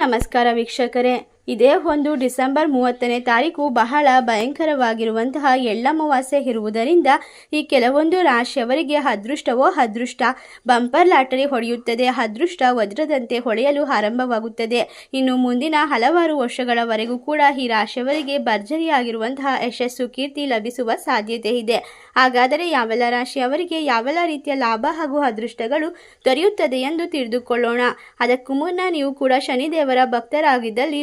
ನಮಸ್ಕಾರ ವೀಕ್ಷಕರೇ. ಇದೇ ಒಂದು ಡಿಸೆಂಬರ್ ಮೂವತ್ತನೇ ತಾರೀಕು ಬಹಳ ಭಯಂಕರವಾಗಿರುವಂತಹ ಎಳ್ಳಮವಾಸ್ಯೆ ಇರುವುದರಿಂದ ಈ ಕೆಲವೊಂದು ರಾಶಿಯವರಿಗೆ ಅದೃಷ್ಟವೋ ಅದೃಷ್ಟ, ಬಂಪರ್ ಲಾಟರಿ ಹೊಡೆಯುತ್ತದೆ, ಅದೃಷ್ಟ ವಜ್ರದಂತೆ ಹೊಳೆಯಲು ಆರಂಭವಾಗುತ್ತದೆ. ಇನ್ನು ಮುಂದಿನ ಹಲವಾರು ವರ್ಷಗಳವರೆಗೂ ಕೂಡ ಈ ರಾಶಿಯವರಿಗೆ ಭರ್ಜರಿಯಾಗಿರುವಂತಹ ಯಶಸ್ಸು, ಕೀರ್ತಿ ಲಭಿಸುವ ಸಾಧ್ಯತೆ ಇದೆ. ಹಾಗಾದರೆ ಯಾವೆಲ್ಲ ರಾಶಿಯವರಿಗೆ ಯಾವೆಲ್ಲ ರೀತಿಯ ಲಾಭ ಹಾಗೂ ಅದೃಷ್ಟಗಳು ದೊರೆಯುತ್ತದೆ ಎಂದು ತಿಳಿದುಕೊಳ್ಳೋಣ. ಅದಕ್ಕೂ ಮುನ್ನ ನೀವು ಕೂಡ ಶನಿದೇವರ ಭಕ್ತರಾಗಿದ್ದಲ್ಲಿ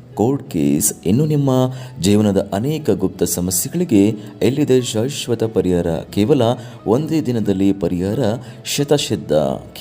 ಕೋರ್ಟ್ ಕೇಸ್ ಇನ್ನು ನಿಮ್ಮ ಜೀವನದ ಅನೇಕ ಗುಪ್ತ ಸಮಸ್ಯೆಗಳಿಗೆ ಎಲ್ಲಿದೆ ಶಾಶ್ವತ ಪರಿಹಾರ? ಕೇವಲ ಒಂದೇ ದಿನದಲ್ಲಿ ಪರಿಹಾರ? ಶತಶಿದ್ಧ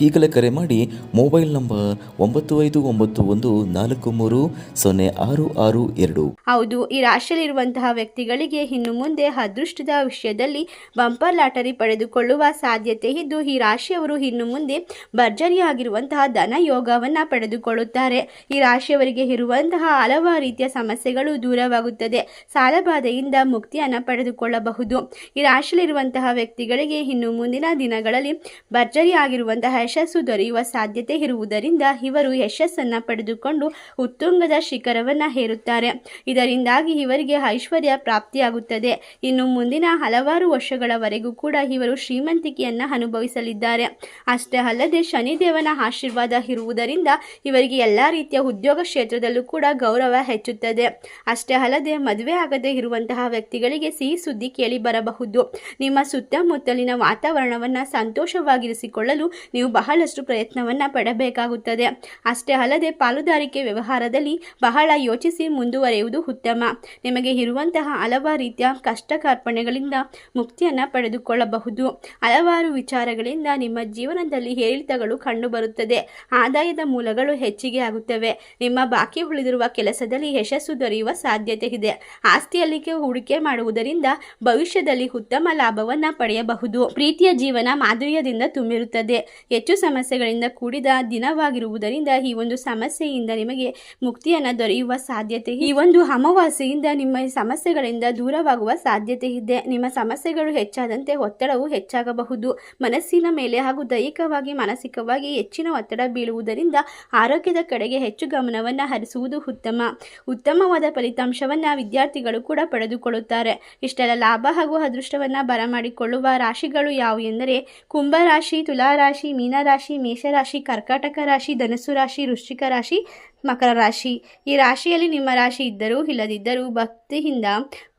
ಈಗಲೇ ಕರೆ ಮಾಡಿ ಮೊಬೈಲ್ ನಂಬರ್ ಒಂಬತ್ತು ಐದು ಒಂಬತ್ತು ಒಂದು ನಾಲ್ಕು ಮೂರು ಸೊನ್ನೆ ಆರು ಆರು ಎರಡು. ಹೌದು, ಈ ರಾಶಿಯಲ್ಲಿರುವಂತಹ ವ್ಯಕ್ತಿಗಳಿಗೆ ಇನ್ನು ಮುಂದೆ ಅದೃಷ್ಟದ ವಿಷಯದಲ್ಲಿ ಬಂಪರ್ ಲಾಟರಿ ಪಡೆದುಕೊಳ್ಳುವ ಸಾಧ್ಯತೆ ಇದ್ದು, ಈ ರಾಶಿಯವರು ಇನ್ನು ಮುಂದೆ ಭರ್ಜರಿಯಾಗಿರುವಂತಹ ಧನ ಯೋಗವನ್ನು ಪಡೆದುಕೊಳ್ಳುತ್ತಾರೆ. ಈ ರಾಶಿಯವರಿಗೆ ಇರುವಂತಹ ಹಲವಾರು ರೀತಿಯ ಸಮಸ್ಯೆಗಳು ದೂರವಾಗುತ್ತದೆ. ಸಾಲಬಾಧೆಯಿಂದ ಮುಕ್ತಿಯನ್ನು ಪಡೆದುಕೊಳ್ಳಬಹುದು. ಈ ರಾಶಿಯಲ್ಲಿರುವಂತಹ ವ್ಯಕ್ತಿಗಳಿಗೆ ಇನ್ನು ಮುಂದಿನ ದಿನಗಳಲ್ಲಿ ಭರ್ಜರಿಯಾಗಿರುವಂತಹ ಯಶಸ್ಸು ದೊರೆಯುವ ಸಾಧ್ಯತೆ ಇರುವುದರಿಂದ ಇವರು ಯಶಸ್ಸನ್ನು ಪಡೆದುಕೊಂಡು ಉತ್ತುಂಗದ ಶಿಖರವನ್ನು ಹೇರುತ್ತಾರೆ. ಇದರಿಂದಾಗಿ ಇವರಿಗೆ ಐಶ್ವರ್ಯ ಪ್ರಾಪ್ತಿಯಾಗುತ್ತದೆ. ಇನ್ನು ಮುಂದಿನ ಹಲವಾರು ವರ್ಷಗಳವರೆಗೂ ಕೂಡ ಇವರು ಶ್ರೀಮಂತಿಕೆಯನ್ನು ಅನುಭವಿಸಲಿದ್ದಾರೆ. ಅಷ್ಟೇ ಅಲ್ಲದೆ ಶನಿದೇವನ ಆಶೀರ್ವಾದ ಇರುವುದರಿಂದ ಇವರಿಗೆ ಎಲ್ಲ ರೀತಿಯ ಉದ್ಯೋಗ ಕ್ಷೇತ್ರದಲ್ಲೂ ಕೂಡ ಗೌರವ ಹೆಚ್ಚುತ್ತದೆ. ಅಷ್ಟೇ ಅಲ್ಲದೆ ಮದುವೆ ಆಗದೇ ಇರುವಂತಹ ವ್ಯಕ್ತಿಗಳಿಗೆ ಸಿಹಿ ಸುದ್ದಿ ಕೇಳಿ ಬರಬಹುದು. ನಿಮ್ಮ ಸುತ್ತಮುತ್ತಲಿನ ವಾತಾವರಣವನ್ನು ಸಂತೋಷವಾಗಿರಿಸಿಕೊಳ್ಳಲು ನೀವು ಬಹಳಷ್ಟು ಪ್ರಯತ್ನವನ್ನು ಪಡಬೇಕಾಗುತ್ತದೆ. ಅಷ್ಟೇ ಅಲ್ಲದೆ ಪಾಲುದಾರಿಕೆ ವ್ಯವಹಾರದಲ್ಲಿ ಬಹಳ ಯೋಚಿಸಿ ಮುಂದುವರೆಯುವುದು ಉತ್ತಮ. ನಿಮಗೆ ಇರುವಂತಹ ಹಲವಾರು ರೀತಿಯ ಕಷ್ಟ ಮುಕ್ತಿಯನ್ನ ಮುಕ್ತಿಯನ್ನು ಪಡೆದುಕೊಳ್ಳಬಹುದು. ಹಲವಾರು ವಿಚಾರಗಳಿಂದ ನಿಮ್ಮ ಜೀವನದಲ್ಲಿ ಏರಿಳಿತಗಳು ಕಂಡುಬರುತ್ತದೆ. ಆದಾಯದ ಮೂಲಗಳು ಹೆಚ್ಚಿಗೆ ಆಗುತ್ತವೆ. ನಿಮ್ಮ ಬಾಕಿ ಉಳಿದಿರುವ ಕೆಲಸದಲ್ಲಿ ಯಶಸ್ಸು ದೊರೆಯುವ ಸಾಧ್ಯತೆ ಇದೆ ಆಸ್ತಿಯಲ್ಲಿ ಹೂಡಿಕೆ ಮಾಡುವುದರಿಂದ ಭವಿಷ್ಯದಲ್ಲಿ ಉತ್ತಮ ಲಾಭವನ್ನು ಪಡೆಯಬಹುದು. ಪ್ರೀತಿಯ ಜೀವನ ಮಾಧುರ್ಯದಿಂದ ತುಂಬಿರುತ್ತದೆ. ಹೆಚ್ಚು ಸಮಸ್ಯೆಗಳಿಂದ ಕೂಡಿದ ದಿನವಾಗಿರುವುದರಿಂದ ಈ ಒಂದು ಸಮಸ್ಯೆಯಿಂದ ನಿಮಗೆ ಮುಕ್ತಿಯನ್ನು ದೊರೆಯುವ ಸಾಧ್ಯತೆ ಈ ಒಂದು ಅಮಾವಾಸ್ಯೆಯಿಂದ ನಿಮ್ಮ ಸಮಸ್ಯೆಗಳಿಂದ ದೂರವಾಗುವ ಸಾಧ್ಯತೆ ಇದೆ ನಿಮ್ಮ ಸಮಸ್ಯೆಗಳು ಹೆಚ್ಚಾದಂತೆ ಒತ್ತಡವು ಹೆಚ್ಚಾಗಬಹುದು. ಮನಸ್ಸಿನ ಮೇಲೆ ಹಾಗೂ ದೈಹಿಕವಾಗಿ, ಮಾನಸಿಕವಾಗಿ ಹೆಚ್ಚಿನ ಒತ್ತಡ ಬೀಳುವುದರಿಂದ ಆರೋಗ್ಯದ ಕಡೆಗೆ ಹೆಚ್ಚು ಗಮನವನ್ನು ಹರಿಸುವುದು ಉತ್ತಮ. ಉತ್ತಮವಾದ ಫಲಿತಾಂಶವನ್ನು ವಿದ್ಯಾರ್ಥಿಗಳು ಕೂಡ ಪಡೆದುಕೊಳ್ಳುತ್ತಾರೆ. ಇಷ್ಟೆಲ್ಲ ಲಾಭ ಹಾಗೂ ಅದೃಷ್ಟವನ್ನು ಬರಮಾಡಿಕೊಳ್ಳುವ ರಾಶಿಗಳು ಯಾವುವು ಎಂದರೆ ಕುಂಭರಾಶಿ ತುಲಾರಾಶಿ ಮೀನರಾಶಿ ಮೇಷರಾಶಿ ಕರ್ಕಾಟಕ ರಾಶಿ, ಧನಸ್ಸು ರಾಶಿ, ವೃಶ್ಚಿಕ ರಾಶಿ, ಮಕರ ರಾಶಿ. ಈ ರಾಶಿಯಲ್ಲಿ ನಿಮ್ಮ ರಾಶಿ ಇದ್ದರೂ ಇಲ್ಲದಿದ್ದರೂ ಭಕ್ತಿಯಿಂದ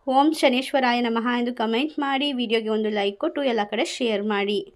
ಓಂ ಶನೇಶ್ವರಾಯ ನಮಃ ಎಂದು ಕಮೆಂಟ್ ಮಾಡಿ, ವಿಡಿಯೋಗೆ ಒಂದು ಲೈಕ್ ಕೊಟ್ಟು ಎಲ್ಲ ಕಡೆ ಶೇರ್ ಮಾಡಿ.